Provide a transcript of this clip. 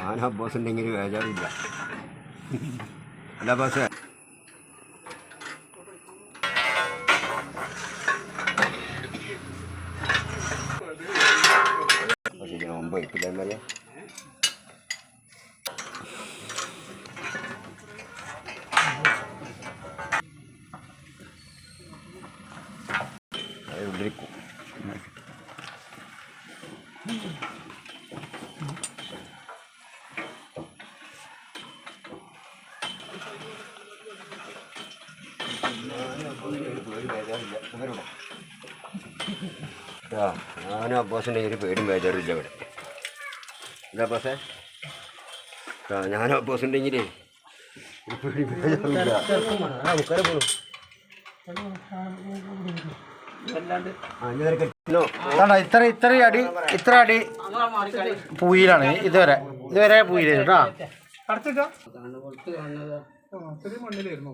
mana bos sendiri aja udah ya? ada bos ya masih jangan itu kita ya Ayo, beriku. Thank. ഞാനും അബ്ബാസിന്റെ ഒരു പേരും ബേജാറില്ല ഇവിടെ എന്താ അബ്ബാസേ ആ ഞാനും അബ്ബോസുണ്ടെങ്കിലേ ഒരു പേടി ബേജാറില്ല ഇത്ര ഇത്ര അടി ഇത്ര അടി പൂയിലാണ് ഇതുവരെ ഇതുവരെ പൂയിലേട്ടാ കേട്ടോ ചെറിയ മണ്ണിലായിരുന്നു.